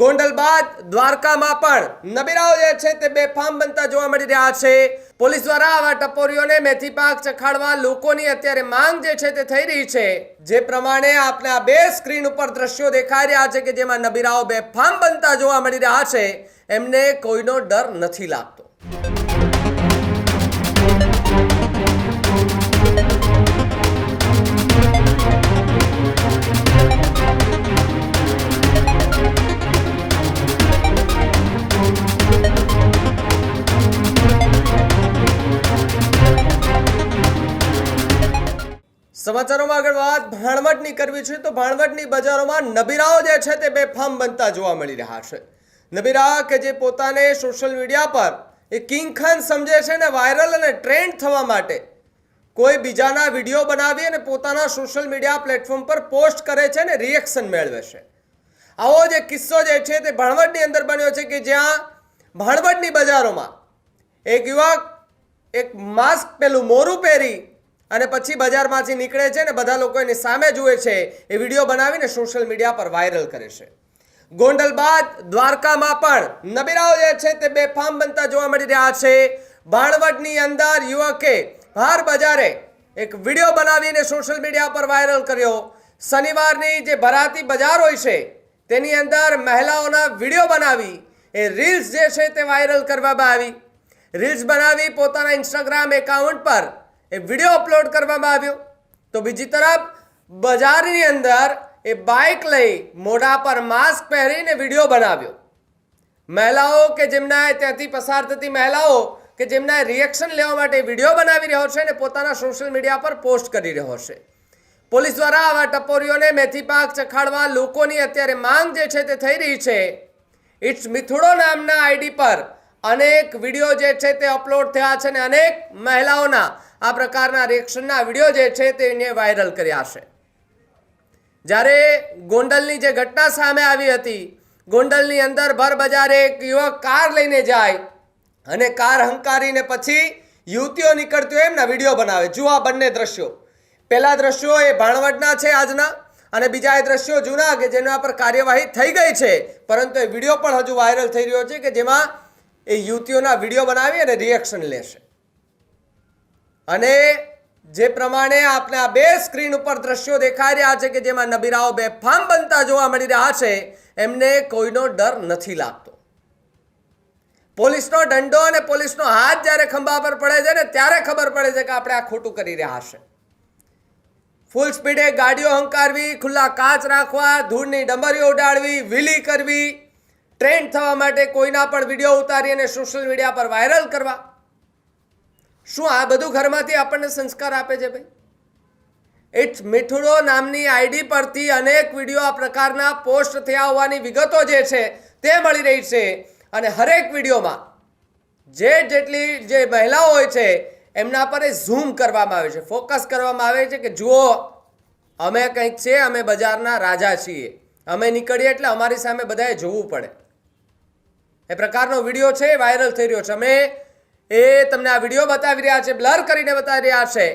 ગોંડલ બાદ દ્વારકામાં પણ નબીરાઓ જે છે તે બેફામ બનતા જોવા મળી રહ્યા છે. પોલીસ દ્વારા આવા ટપોરીઓને મેથી પાક ચખાડવા લોકોની અત્યારે માંગ જે છે તે થઈ રહી છે. જે પ્રમાણે આપને આ બે સ્ક્રીન ઉપર દ્રશ્યો દેખાઈ રહ્યા છે કે જેમાં નબીરાઓ બેફામ બનતા જોવા મળી રહ્યા છે. એમને કોઈનો ડર નથી લાગતો. સમાચારોમાં આગળ વાત. ભાણવટની કરવી છે તો ભાણવટની બજારોમાં નબીરાઓ જે છે તે બેફામ બનતા જોવા મળી રહ્યા છે. નબીરા કે જે પોતાને સોશિયલ મીડિયા પર એ કિંગ ખાન સમજે છે ને વાયરલ અને ટ્રેન્ડ થવા માટે. કોઈ બીજાના વીડિયો બનાવી અને પોતાના સોશિયલ મીડિયા પ્લેટફોર્મ પર પોસ્ટ કરે છે ને રિએક્શન મેળવે છે. આવો જે કિસ્સો જે છે તે ભાણવટની અંદર બન્યો છે કે જ્યાં ભાણવટની બજારોમાં એક યુવક એક માસ્ક પેલું મોરું પહેરી અને પછી બજારમાંથી નીકળે છે ને બધા લોકો એની સામે જુએ છે. એ વીડિયો બનાવીને સોશિયલ મીડિયા પર વાયરલ કરે છે. ગોંડલ બાદ દ્વારકામાં પણ નબીરાઓ જે છે તે બેફામ બનતા જોવા મળી રહ્યા છે. ભાણવટની અંદર યુવકે ભાર બજારે એક વીડિયો બનાવીને સોશિયલ મીડિયા પર વાયરલ કર્યો. શનિવારની જે ભરાતી બજાર હોય છે, તેની અંદર મહિલાઓના વીડિયો બનાવી, એ રીલ્સ જે છે તે વાયરલ કરવામાં આવી. રીલ્સ બનાવી પોતાના ઇન્સ્ટાગ્રામ એકાઉન્ટ પર એ વીડિયો અપલોડ કરવામાં આવ્યો. તો બીજી તરફ, બજારની અંદર એ બાઇક લઈ મોઢા પર માસ્ક પહેરીને વીડિયો બનાવ્યો. મહિલાઓ કે જેમના ત્યાંથી પસાર થતી મહિલાઓ કે જેમના રિએક્શન લેવા માટે વીડિયો બનાવી રહ્યો છે અને પોતાના સોશિયલ મીડિયા પર પોસ્ટ કરી રહ્યો છે. પોલીસ દ્વારા આવા ટપોરીઓને મેથી પાક ચખાડવા લોકોની અત્યારે માંગ જે છે તે થઈ રહી છે. ઇટ્સ મિથુડો નામના આઈડી પર અનેક વીડિયો જે છે તે અપલોડ થયા છે અને અનેક મહિલાઓના આ પ્રકારના રિએક્શનના વીડિયો જે છે તેને વાયરલ કર્યા છે. જ્યારે ગોંડલની જે ઘટના સામે આવી હતી, ગોંડલની અંદર ભર બજારે એક યુવક કાર લઈને જાય અને કાર હંકારીને પછી યુવતીઓ નીકળતી હોય એમના વીડિયો બનાવે. જુઓ આ બંને દ્રશ્યો. પહેલા દ્રશ્યો એ ભાણવડના છે આજના અને બીજા એ દ્રશ્યો જૂના કે જેના પર કાર્યવાહી થઈ ગઈ છે. પરંતુ એ વીડિયો પણ હજુ વાયરલ થઈ રહ્યો છે કે જેમાં એ યુવતીઓના વીડિયો બનાવી અને રિએક્શન લેશે. અને જે પ્રમાણે આપને આ બે સ્ક્રીન ઉપર દ્રશ્યો દેખાઈ રહ્યા છે કે જેમાં નબીરાઓ બેફામ બનતા જોવા મળી રહ્યા છે, એમને કોઈનો ડર નથી લાગતો. પોલીસનો દંડો અને પોલીસનો હાથ જ્યારે ખંભા પર પડે છે ને ત્યારે ખબર પડે છે કે આપણે આ ખોટું કરી રહ્યા છે. ફૂલ સ્પીડે ગાડીઓ હંકારવી, ખુલ્લા કાચ રાખવા, ધૂળની ડમરીઓ ઉડાડવી, વીલી કરવી ટ્રેન્ડ થવા માટે કોઈના પણ વીડિયો ઉતારી અને સોશિયલ મીડિયા પર વાયરલ કરવા. શું આ બધું ઘરમાંથી આપણને સંસ્કાર આપે છે ભાઈ? ઇટ્સ મિઠુડો નામની આઈડી પરથી અનેક વીડિયો આ પ્રકારના પોસ્ટ થયા હોવાની વિગતો જે છે તે મળી રહી છે. અને હરેક વિડીયોમાં જે જેટલી જે મહિલાઓ હોય છે, એમના પર એ ઝૂમ કરવામાં આવે છે. ફોકસ કરવામાં આવે છે કે જુઓ, અમે કંઈક છે, અમે બજારના રાજા છીએ. અમે નીકળીએ એટલે અમારી સામે બધાએ જોવું પડે. એ પ્રકારનો વીડિયો છે વાયરલ થઈ રહ્યો છે. અમે એ તમને આ વીડિયો બતાવી રહ્યા છે, બ્લર કરીને બતાવી રહ્યા છે.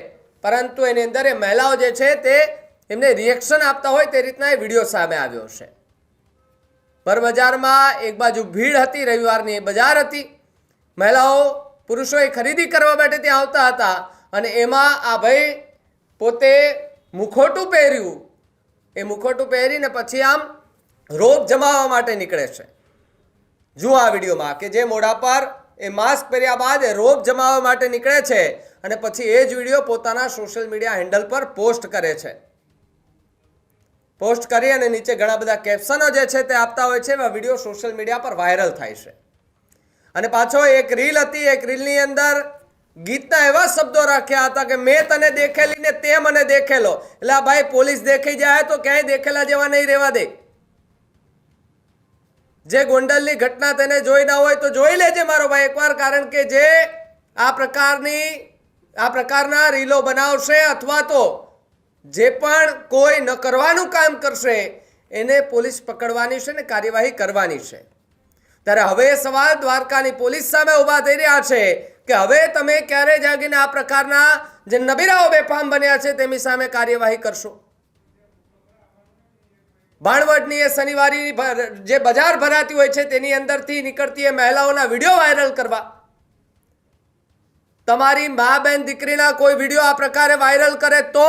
પરંતુ એની અંદર એ મહિલાઓ જે છે, તે એમને રિએક્શન આપતા હોય તે રીતના એ વીડિયો સામે આવ્યો છે. ભરબજારમાં એક બાજુ ભીડ હતી, રવિવારની એ બજાર હતી. મહિલાઓ, પુરુષોએ ખરીદી કરવા માટે ત્યાં આવતા હતા અને એમાં આ ભાઈ પોતે મુખોટું પહેર્યું. એ મુખોટું પહેરીને પછી આમ રોપ જમાવવા માટે નીકળે છે. જુઓ આ વિડીયોમાં કે જે મોઢા પર એ માસ્ક પહેર્યા બાદ રોગ જમાવવા માટે નીકળે છે અને પછી એ જ વીડિયો પોતાના સોશિયલ મીડિયા હેન્ડલ પર પોસ્ટ કરે છે. પોસ્ટ કરી અને નીચે ઘણા બધા કેપ્શનો જે છે તે આપતા હોય છે, એવા વીડિયો સોશિયલ મીડિયા પર વાયરલ થાય છે. અને પાછો એક રીલ હતી, એક રીલની અંદર ગીતના એવા શબ્દો રાખ્યા હતા કે, મેં તને દેખેલી ને તે મને દેખેલો. એટલે આ ભાઈ પોલીસ દેખી જાય તો ક્યાંય દેખેલા જેવા નહીં રહેવા દે. જે ગોંડલની ઘટના તેને જોઈ ના હોય તો જોઈ લેજે મારો ભાઈ એકવાર, કારણ કે જે આ પ્રકારની, આ પ્રકારના રીલો બનાવશે અથવા તો જે પણ કોઈ ન કરવાનું કામ કરશે, એને પોલીસ પકડવાની છે ને કાર્યવાહી કરવાની છે. ત્યારે હવે સવાલ દ્વારકાની પોલીસ સામે ઊભા થઈ રહ્યા છે કે હવે તમે ક્યારે જાગીને આ પ્રકારના જે નબીરાઓ બેફામ બન્યા છે તેમની સામે કાર્યવાહી કરશો? ભાણવડની એ શનિવારી જે બજાર ભરાતી હોય છે, તેની અંદરથી નીકળતી એ મહિલાઓના વીડિયો વાયરલ કરવા. તમારી મા બેન દીકરીના કોઈ વીડિયો આ પ્રકારે વાયરલ કરે તો?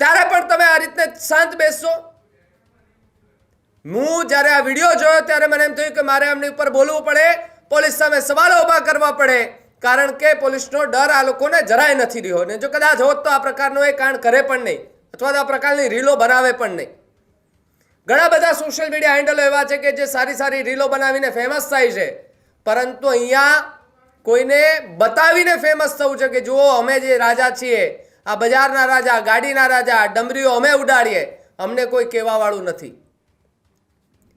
ત્યારે પણ તમે આ રીતને શાંત બેસશો? હું જ્યારે આ વીડિયો જોયો ત્યારે મને એમ થયું કે મારે એમની ઉપર બોલવું પડે, પોલીસ સામે સવાલો ઊભા કરવા પડે, કારણ કે પોલીસનો ડર આ લોકોને જરાય નથી રહ્યો. ને જો કદાચ હોત તો આ પ્રકારનો એ કાંડ કરે પણ નહીં. અથવા તો આ પ્રકારની રીલો બનાવે પણ નહીં. ઘણા બધા સોશિયલ મીડિયા હેન્ડલો એવા છે કે જે સારી સારી રીલો બનાવીને ફેમસ થાય છે. પરંતુ અહીંયા કોઈને બતાવીને ફેમસ થવું છે કે જુઓ, અમે જે રાજા છીએ, આ બજારના રાજા, ગાડીના રાજા ડમરીઓ અમે ઉડાડીએ, અમને કોઈ કહેવાવાળું નથી.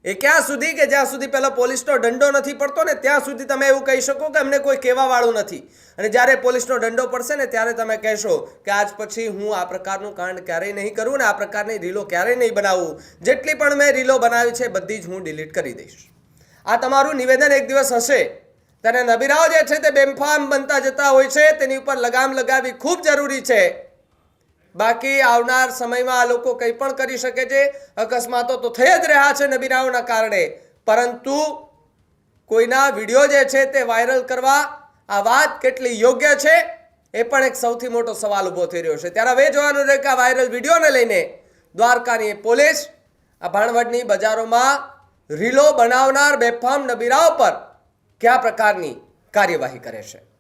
એ ક્યાં સુધી કે જ્યાં સુધી પહેલાં પોલીસનો દંડો નથી પડતો ને ત્યાં સુધી તમે એવું કહી શકો કે અમને કોઈ કહેવાવાળું નથી. અને જ્યારે પોલીસનો દંડો પડશે ને ત્યારે તમે કહેશો કે આજ પછી હું આ પ્રકારનું કાંડ ક્યારેય નહીં કરું ને આ પ્રકારની રીલો ક્યારેય નહીં બનાવું. જેટલી પણ મેં રીલો બનાવી છે બધી જ હું ડિલીટ કરી દઈશ. આ તમારું નિવેદન એક દિવસ હશે. ત્યારે નબીરાઓ જે છે તે બેમફામ બનતા જતા હોય છે, તેની ઉપર લગામ લગાવવી ખૂબ જરૂરી છે. બાકી આવનાર સમયમાં આ લોકો કંઈ પણ કરી શકે છે. અકસ્માતો તો થઈ જ રહ્યા છે નબીરાઓના કારણે. પરંતુ કોઈના વીડિયો જે છે તે વાયરલ કરવા આ વાત કેટલી યોગ્ય છે એ પણ એક સૌથી મોટો સવાલ ઊભો થઈ રહ્યો છે. ત્યારે હવે જોવાનું રહે કે આ વાયરલ વિડીયોને લઈને દ્વારકાની પોલીસ આ ભાણવડની બજારોમાં રીલો બનાવનાર બેફામ નબીરાઓ પર કયા પ્રકારની કાર્યવાહી કરે છે.